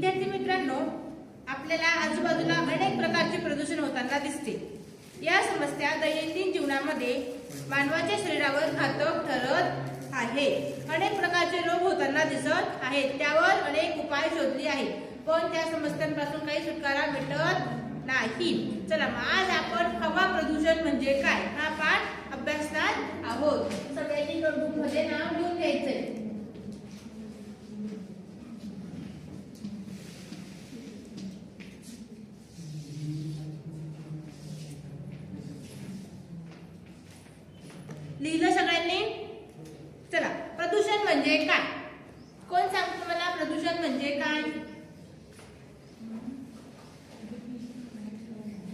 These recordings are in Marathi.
विद्यार्थी मित्रांनो आपल्याला आजूबाजूला अनेक प्रकारचे प्रदूषण होताना दिसते. या समस्या दैनंदिन जीवनामध्ये मानवाच्या शरीरावर घातक ठरत आहे. अनेक प्रकारचे रोग होताना दिसत आहेत. त्यावर अनेक उपाय शोधले आहेत. पण त्या समस्यांपासून काही सुटकारा भेटत नाही. चला मग आज आपण हवा प्रदूषण म्हणजे काय? हा पाठ लिहिलं सगळ्यांनी? चला प्रदूषण म्हणजे काय? कोण सांगतो मला प्रदूषण म्हणजे काय?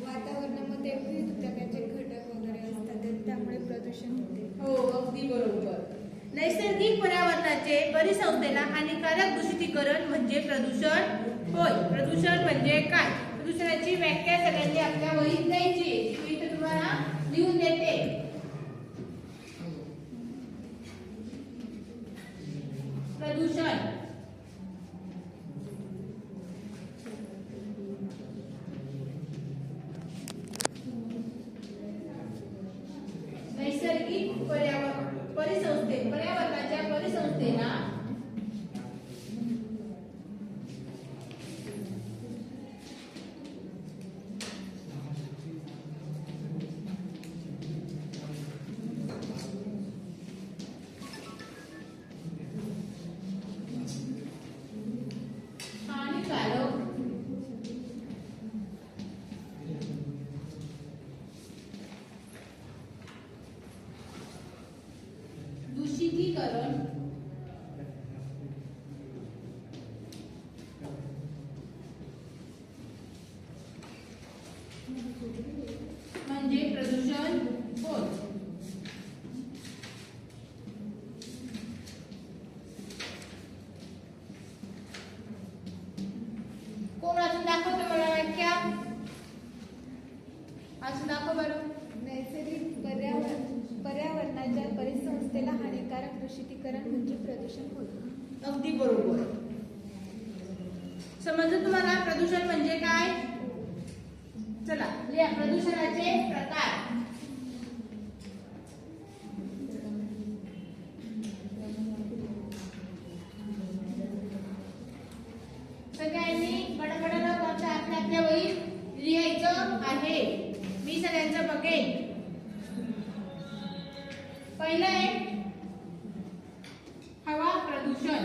वातावरणामध्ये विविध प्रकारचे घटक वगैरे असतात त्यामुळे प्रदूषण होते. हो अगदी बरोबर. नैसर्गिक पर्यावरणाचे परिसंस्थेला हानिकारक दूषितीकरण म्हणजे प्रदूषण होय. प्रदूषण म्हणजे काय? प्रदूषणाची व्याख्या सगळ्यांनी आपल्या वहीत द्यायची मी इथे तुम्हाला लिहून देते. प्रदूषण. नैसर्गिक पर्यावरण परिसंस्थे पर्यावरणाच्या परिसंस्थेना शिथिलीकरण म्हणजे प्रदूषण होत कोण अजून दाखवतो मला व्याख्या? अजून दाखव बरं. पर्यावरणाच्या परिसंस्थेला हानिकारक दूषितीकरण म्हणजे प्रदूषण होय अगदी बरोबर. समजलं तुम्हाला? प्रदूषण म्हणजे काय? चला लिहा. प्रदूषणाचे प्रकार. सगळ्यांनी बडबड न करता लिहायचं आहे. मी सगळ्यांचं बघेन. पहिलं आहे हवा प्रदूषण